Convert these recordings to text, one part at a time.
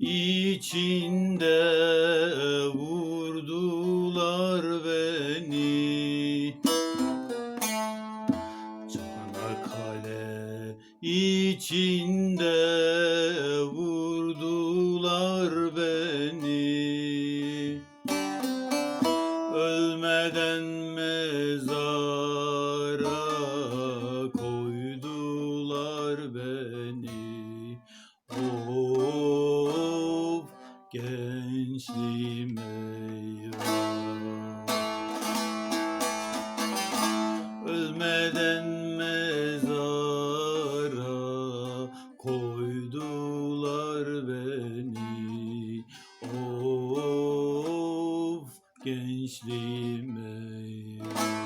içinde vurdular beni. Çanakkale içinde vurdular beni. Ölmeden mezara gençliğim ey.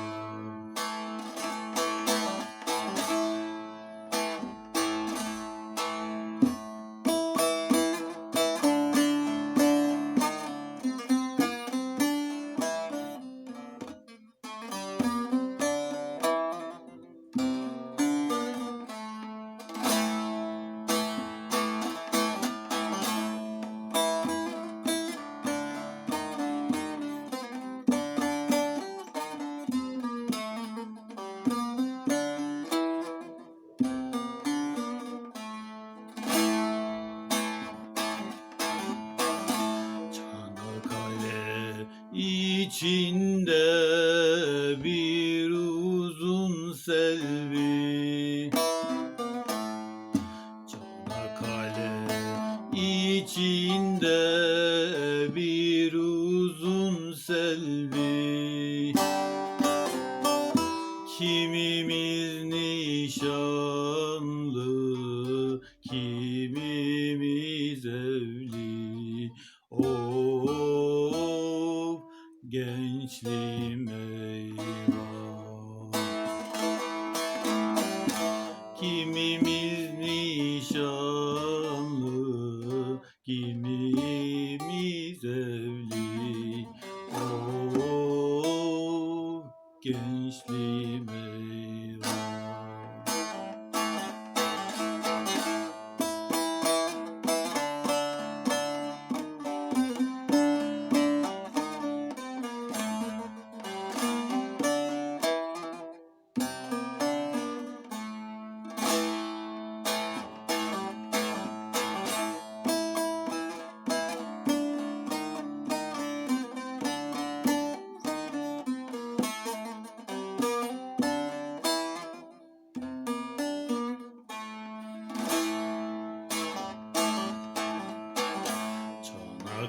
İçinde bir uzun selvi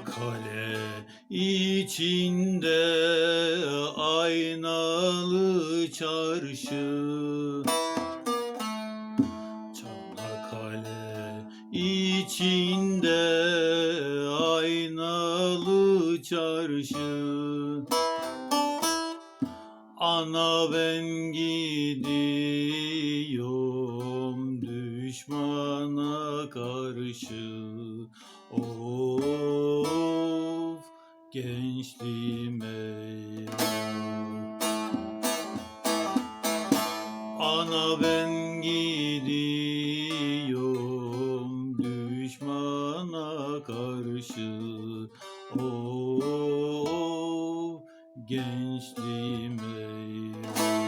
Çanakkale içinde aynalı çarşı. Çanakkale içinde aynalı çarşı. Ana ben gidiyorum düşmana karşı Of gençliğim eyvah Ana ben gidiyorum düşmana karşı. Of gençliğim eyvah